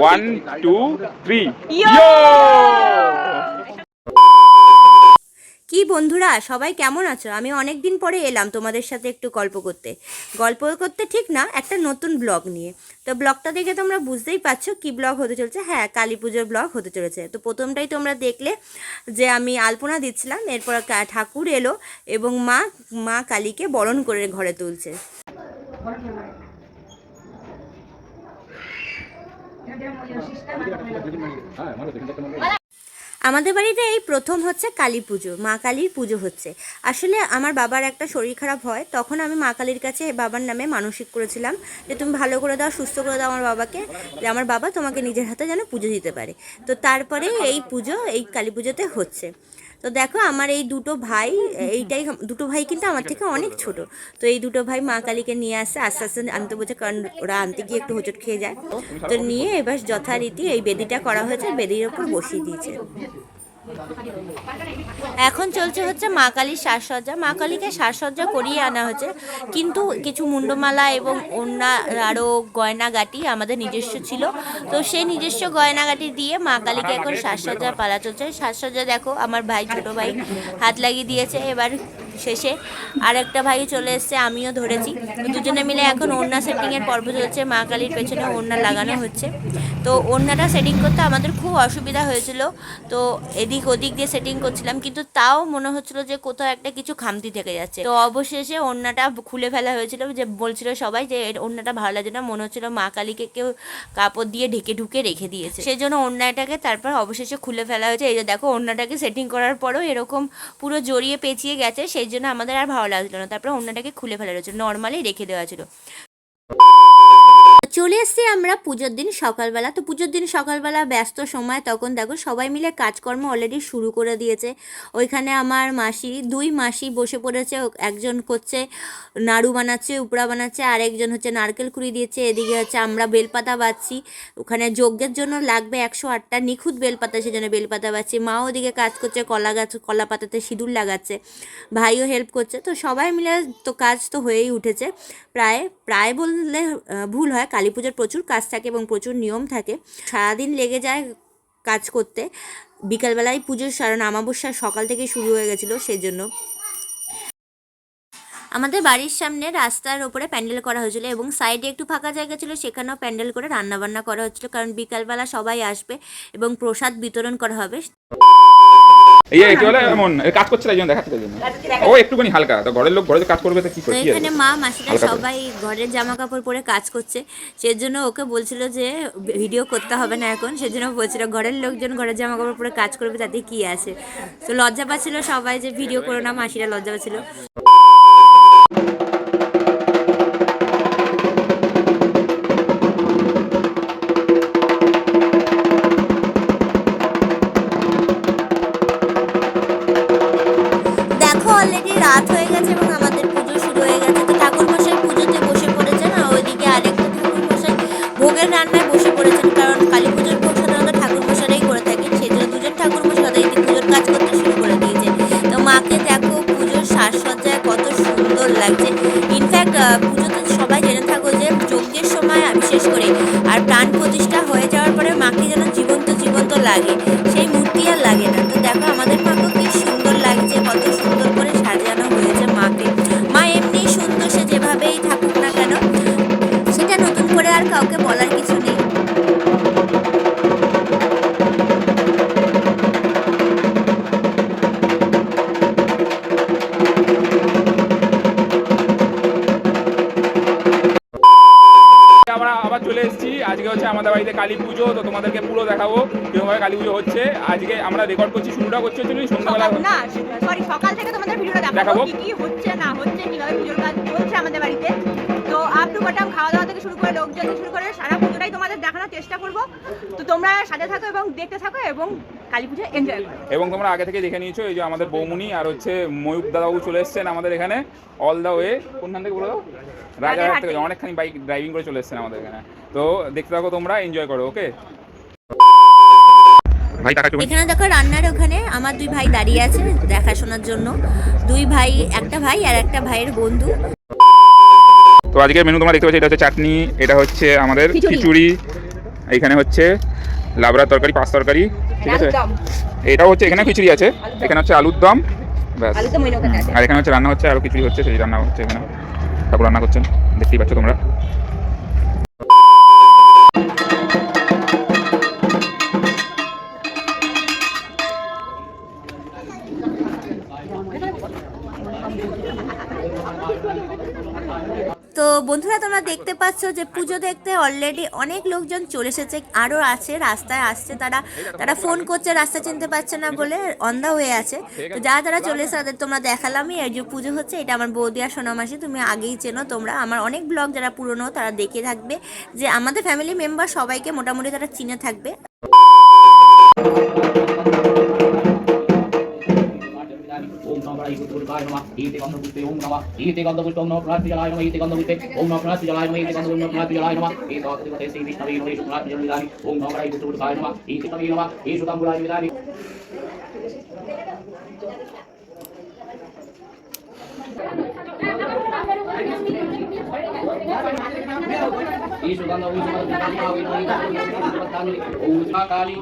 One two three কি বন্ধুরা সবাই কেমন আছো? আমি অনেক দিন পরে এলাম তোমাদের সাথে একটু গল্প করতে। গল্প করতে ঠিক না একটা নতুন ব্লগ নিয়ে। তো ব্লগটা দেখে তোমরা বুঝতেই পারছ কি ব্লগ হতে চলেছে। হ্যাঁ কালী পুজোর ব্লগ হতে চলেছে। তো প্রথমটাই তোমরা দেখলে যে আমি আলপনা দিচ্ছিলাম এরপর ঠাকুর এলো এবং মা মা কালীকে বরণ করে ঘরে তুলছে। আমাদের বাড়িতে এই প্রথম হচ্ছে কালী পুজো, মা কালীর পুজো হচ্ছে। আসলে আমার বাবার একটা শরীর খারাপ হয়, তখন আমি মা কালীর কাছে বাবার নামে মানসিক করেছিলাম যে তুমি ভালো করে দাও, সুস্থ করে দাও আমার বাবাকে, যে আমার বাবা তোমাকে নিজের হাতে যেন পুজো দিতে পারে। তো তারপরে এই পুজো, এই কালী পুজোতে হচ্ছে। তো দেখো আমার এই দুটো ভাই এইটাই দুটো ভাই কিন্তু আমার থেকে অনেক ছোট। তো এই দুটো ভাই মা কালীকে নিয়ে আসে আস্তে আস্তে আনতে বোঝে কারণ ওরা আনতে গিয়ে একটু হোঁচট খেয়ে যায়। তো নিয়ে এবার যথারীতি এই বেদিটা করা হয়েছে বেদির ওপর বসিয়ে দিয়েছে। এখন চলছে হচ্ছে মা কালীর সাজসজ্জা। মা কালীকে সাজসজ্জা করিয়ে আনা হয়েছে। কিন্তু কিছু মুন্ডমালা এবং অন্য আরও গয়নাগাটি আমাদের নিজস্ব ছিল। তো সেই নিজস্ব গয়নাগাটি দিয়ে মা কালীকে এখন সাজসজ্জা পালা চলছে। সাজসজ্জা দেখো, আমার ভাই, ছোটো ভাই হাত লাগিয়ে দিয়েছে। এবার শেষে আর একটা ভাই চলে এসছে, আমিও ধরেছি। দুজনে মিলে এখন ওড়না সেটিংয়ের পর্ব চলছে, মা কালীর পেছনে ওড়না লাগানো হচ্ছে। তো ওড়নাটা সেটিং করতে আমাদের খুব অসুবিধা হয়েছিল। তো এদিক ওদিক দিয়ে সেটিং করছিলাম, কিন্তু তাও মনে হচ্ছিল যে কোথাও একটা কিছু খামতি থেকে যাচ্ছে। তো অবশেষে ওড়নাটা খুলে ফেলা হয়েছিল, যে বলছিল সবাই যে ওড়নাটা ভালো লাগে না, মনে হচ্ছিল মা কালীকে কেউ কাপড় দিয়ে ঢেকে ঢুকে রেখে দিয়েছে। সেই জন্য ওড়নাটাকে তারপর অবশেষে খুলে ফেলা হয়েছে। এই যে দেখো, ওড়নাটাকে সেটিং করার পরেও এরকম পুরো জড়িয়ে পেঁচিয়ে গেছে, সেই জন্য আমাদের আর ভালো লাগছিল না। তারপরে অন্যটাকে খুলে ফেলা রয়েছে নর্মালি রেখে দেওয়া ছিল। চলে এসছি আমরা পুজোর দিন সকালবেলা। তো পুজোর দিন সকালবেলা ব্যস্ত সময়, তখন দেখো সবাই মিলে কাজকর্ম অলরেডি শুরু করে দিয়েছে। ওইখানে আমার মাসি, দুই মাসি বসে পড়েছে একজন করছে নাড়ু বানাচ্ছে, উপড়া বানাচ্ছে, আর একজন হচ্ছে নারকেল কুড়ি দিয়েছে, এদিকে হচ্ছে আমরা বেলপাতা বাচ্ছি। ওখানে যজ্ঞের জন্য লাগবে একশো আটটা নিখুঁত বেলপাতা, সেজন্য বেলপাতা বাচ্ছি। মাও ওদিকে কাজ করছে, কলা গাছ, কলা পাতাতে সিঁদুর লাগাচ্ছে, ভাইও হেল্প করছে। তো সবাই মিলে তো কাজ তো হয়েই উঠেছে। প্রায় প্রায় বললে ভুল হয় কালী পুজোর প্রচুর কাজ থাকে এবং প্রচুর নিয়ম থাকে। সারাদিন লেগে যায় কাজ করতে। বিকালবেলায় পুজোর কারণ আমাবস্যা সকাল থেকে শুরু হয়ে গেছিল সেই জন্য আমাদের বাড়ির সামনে রাস্তার ওপরে প্যান্ডেল করা হয়েছিল এবং সাইডে একটু ফাঁকা জায়গা ছিল, সেখানেও প্যান্ডেল করে রান্নাবান্না করা হচ্ছিল কারণ বিকালবেলা সবাই আসবে এবং প্রসাদ বিতরণ করা হবে। এই একটু হলে এমন কাজ করছে তাই জন্য দেখাচ্ছে তাই জন্য। ও একটুখানি হালকা তো ঘরের লোক ঘরে কাজ করবে তো কি তো এখানে মা মাসিরা সবাই ঘরের জামা কাপড় পরে কাজ করছে। সেজন্য ওকে বলছিল যে ভিডিও করতে হবে না এখন। সেজন্য বলছিল ঘরের লোকজন ঘরের জামা কাপড় পরে কাজ করবে তাতে কি আছে? তো লজ্জা পাচ্ছিল সবাই যে ভিডিও করো না। মাসিরা লজ্জা পাচ্ছিল। বিশেষ করে। আর প্রাণ প্রতিষ্ঠা হয়ে যাওয়ার পরে মাকে যেন জীবন্ত জীবন্ত লাগে। কালী পুজো তো তোমাদেরকে পুরো দেখাবো কিরকমভাবে কালী পুজো হচ্ছে আজকে আমরা রেকর্ড করছি শুরুটা করছি হচ্ছে সন্ধ্যাবেলা না সরি সকাল থেকে তোমাদের ভিডিওটা দেখাবো। কি হচ্ছে না হচ্ছে কীভাবে পুজোর কাজ চলছে আমাদের বাড়িতে আপ খাওয়া দাওয়া থেকে শুরু করে লোকজন শুরু করে সারা পুজোটাই তোমাদের দেখানোর চেষ্টা করব। তো তোমরা সাথে থাকো এবং দেখতে থাকো এবং কালী পুজো এনজয় করো। এবং তোমরা আগে থেকে দেখে নিয়েছো এই যে আমাদের বৌমুনি আর হচ্ছে ময়ূক দাদাবাবু চলে এসেছেন আমাদের এখানে অল দ্য ওয়ে কোনখান থেকে বলে? দাও রাজারহাট থেকে। অনেকখানি বাইক ড্রাইভিং করে চলে এসেছেন আমাদের এখানে। তো দেখতে থাকো তোমরা এনজয় করো ওকে এখানে দেখো রান্নার ওখানে আমার দুই ভাই দাঁড়িয়ে আছে দেখাশোনার জন্য। দুই ভাই একটা ভাই আর একটা ভাইয়ের বন্ধু। তো আজকের মেনু তোমরা দেখতে পাচ্ছ এটা হচ্ছে চাটনি এটা হচ্ছে আমাদের খিচুড়ি। এখানে হচ্ছে লাবড়ার তরকারি পাঁচ তরকারি ঠিক আছে? এটা এটাও হচ্ছে এখানে খিচুড়ি আছে এখানে হচ্ছে আলুর দম ব্যাস। আর এখানে হচ্ছে রান্না হচ্ছে আরও খিচুড়ি হচ্ছে সেই রান্না হচ্ছে এখানে। ঠাকুর রান্না করছেন দেখতেই পাচ্ছ তোমরা। তো বন্ধুরা, তোমরা দেখতে পাচ্ছ যে পুজো দেখতে অলরেডি অনেক লোকজন চলে এসেছে। আরও আছে, রাস্তায় আসছে তারা। তারা ফোন করছে, রাস্তা চিনতে পারছে না বলে অন্ধা হয়ে আছে। তো যারা যারা চলে এসে তাদের তোমরা দেখালামই। এই যে পুজো হচ্ছে, এটা আমার বৌদি আর সোনামাসি তুমি আগেই চেনো তোমরা। আমার অনেক ব্লগ যারা পুরনো, তারা দেখে থাকবে যে আমাদের ফ্যামিলি মেম্বার সবাইকে মোটামুটি তারা চিনে থাকবে। ओम नमः प्राणाय गुरुदेवाय नमः ईते गंधपुष्पे ओम नमः ईते गंधपुष्पे ओम नमः प्राणिजलाय नमः ईते गंधपुष्पे ओम नमः प्राणिजलाय नमः ईते गंधपुष्पे ओम प्राणिजलाय नमः ईते गंधपुष्पे श्री विष्णवे नमः ईशु प्राणिजलाय ओम नमः प्राणाय गुरुदेवाय नमः ईते नमः नमः ईशु तंबुलाय विदाय ईशु गंधपुष्पे ओम काली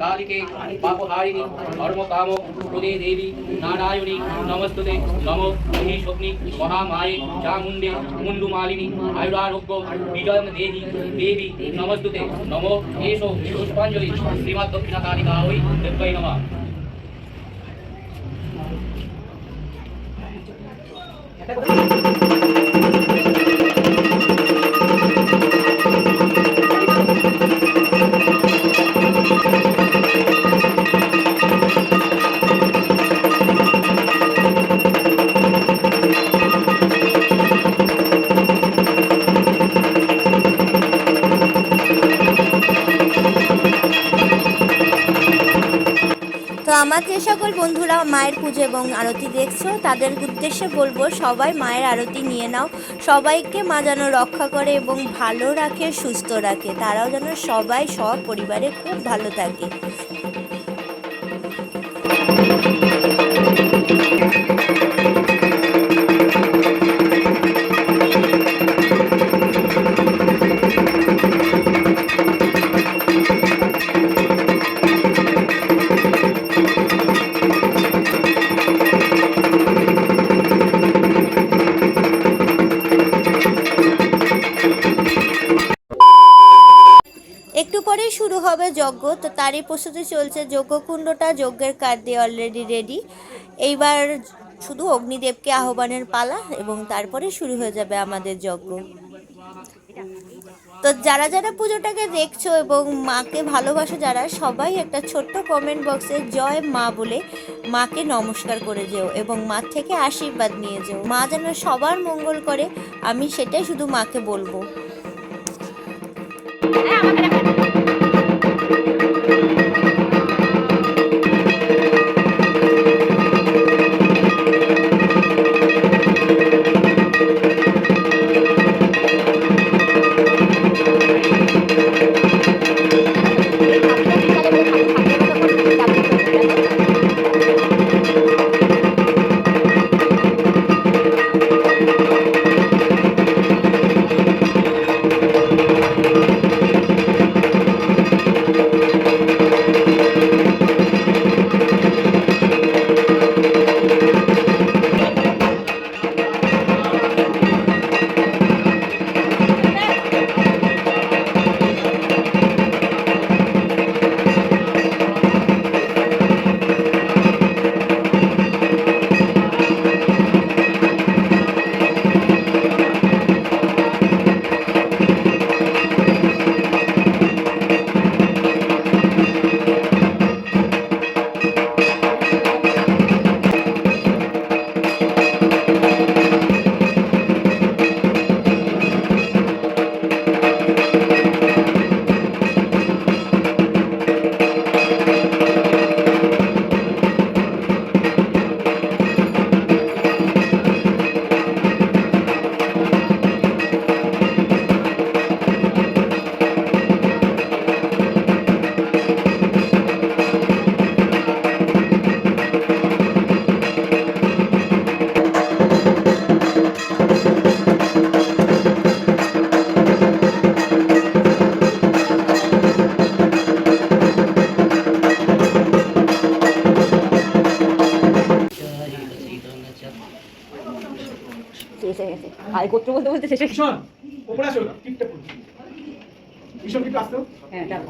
कालिके पापहारिणी धर्म काम हृदे देवी नारायणी नमस्तुते नमो महेश्वग्नि महामाये चामुण्डे मुण्डुमालिनी आयुरारोग्य विजयं देवी देवी नमस्तुते नमो एषो पुष्पाञ्जलि श्रीमद् दक्षिणकालिका वै देवै नमः তো বন্ধুরা, মায়ের পুজো এবং আরতি দেখছ? তাদের উদ্দেশ্যে বলব, সবাই মায়ের আরতি নিয়ে নাও। সবাইকে মা যেন রক্ষা করে এবং ভালো রাখে, সুস্থ রাখে। তারাও যেন সবাই, সব পরিবারে খুব ভালো থাকে। যজ্ঞ, তো তারই প্রস্তুতি চলছে। যজ্ঞকুণ্ডটা যজ্ঞের কাঠ দিয়ে অলরেডি রেডি এইবার শুধু অগ্নিদেবকে আহ্বানের পালা এবং তারপরে শুরু হয়ে যাবে আমাদের যজ্ঞ। তো যারা যারা পুজোটাকে দেখছ এবং মাকে ভালোবাসো যারা, সবাই একটা ছোট্ট কমেন্ট বক্সে জয় মা বলে মাকে নমস্কার করে যেও এবং মা থেকে আশীর্বাদ নিয়ে যেও। মা যেন সবার মঙ্গল করে, আমি সেটাই শুধু মাকে বলব। হাই করতে বলতে বলতে শেষে শোন ওপরে আসো ঠিকঠাক করো। ভীষণ কিন্তু আসতে। হ্যাঁ টান।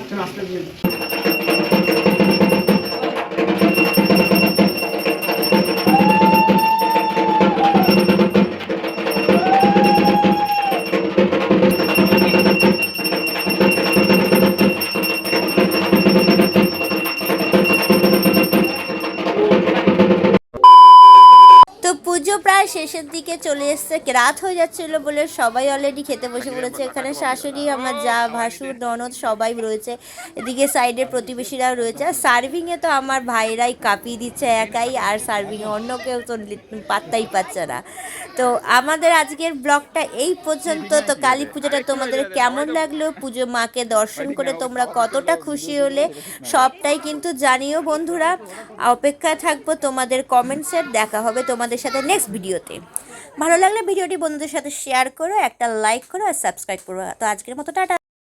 আচ্ছা, আস্তে আস্তে। শেষের দিকে চলে এসছে রাত হয়ে যাচ্ছিল বলে সবাই অলরেডি খেতে বসে পড়েছে। এখানে শাশুড়ি আমার যা ভাসুর ননদ সবাই রয়েছে। এদিকে সাইডে প্রতিবেশীরাও রয়েছে। আর সার্ভিংয়ে তো আমার ভাইরাই কাঁপিয়ে দিচ্ছে একাই আর সার্ভিংয়ে অন্য কেউ তো পাত্তাই পাচ্ছে না। তো আমাদের আজকের ব্লগটা এই পর্যন্ত। তো কালী পুজোটা তোমাদের কেমন লাগল? পুজো মাকে দর্শন করে তোমরা কতটা খুশি হলে সবটাই কিন্তু জানিও বন্ধুরা। অপেক্ষায় থাকব তোমাদের কমেন্টসের দেখা হবে তোমাদের সাথে নেক্সট ভিডিওতে ভালো লাগলে ভিডিওটি বন্ধুদের সাথে শেয়ার করো, একটা লাইক করো আর সাবস্ক্রাইব করো। তো আজকের মতো টাটা।